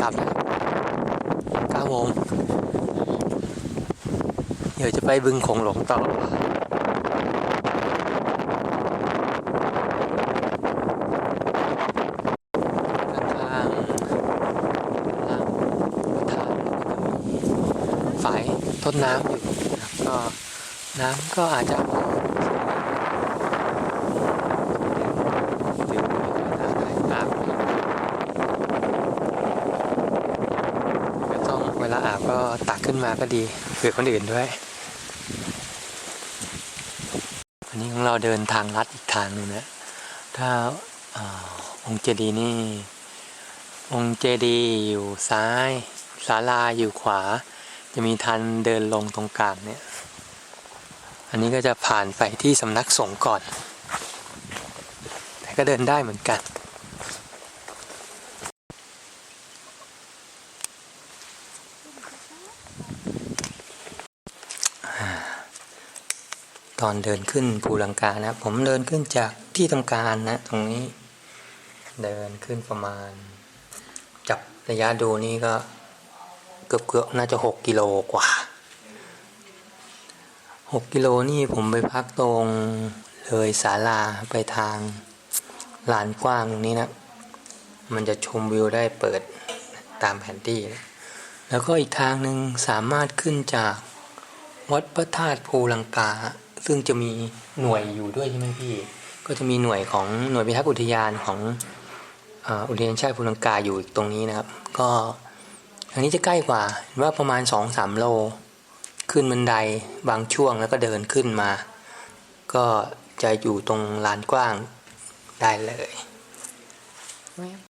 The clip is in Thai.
กลับเก้าโมงเดี๋ยวจะไปบึงโขงหลงต่อข้างๆล่างพระธาตุฝายต้นน้ำอยู่นะครับก็น้ำก็อาจจะออกถึงไม่ค่อยน่าไหลอาบก็ต้อง เวลาอาบก็ตักขึ้นมาก็ดีเผื่อคนอื่นด้วย อันนี้ของเราเดินทางลัดอีกทางหนึงนะถ้าอองค์เจดีนี่ องค์เจดีอยู่ซ้ายศาลาอยู่ขวา จะมีทางเดินลงตรงกลางเนี่ย อันนี้ก็จะผ่านไปที่สำนักสงฆ์ก่อน แต่ก็เดินได้เหมือนกัน ตอนเดินขึ้นภูลังกานะ ผมเดินขึ้นจากที่ทำการนะ ตรงนี้ เดินขึ้นประมาณ จับระยะดูนี่ก็เกือบเกือบๆน่าจะหกกิโลกว่าหกกิโลนี่ผมไปพักตรงเลยศาลาไปทางลานกว้างตรงนี้นะ มันจะชมวิวได้เปิดตามแผนที่นะ แล้วก็อีกทางหนึ่งสามารถขึ้นจากวัดพระธาตุภูลังกา ซึ่งจะมีหน่วยอยู่ด้วยใช่ไหมพี่ ก็จะมีหน่วยของหน่วยพิทักษ์อุทยานของอุทยานชาติภูลังกาอยู่ตรงนี้นะครับ ก็อันนี้จะใกล้กว่าว่าประมาณสองสามโล ขึ้นบันไดบางช่วงแล้วก็เดินขึ้นมา ก็จะอยู่ตรงลานกว้างได้เลย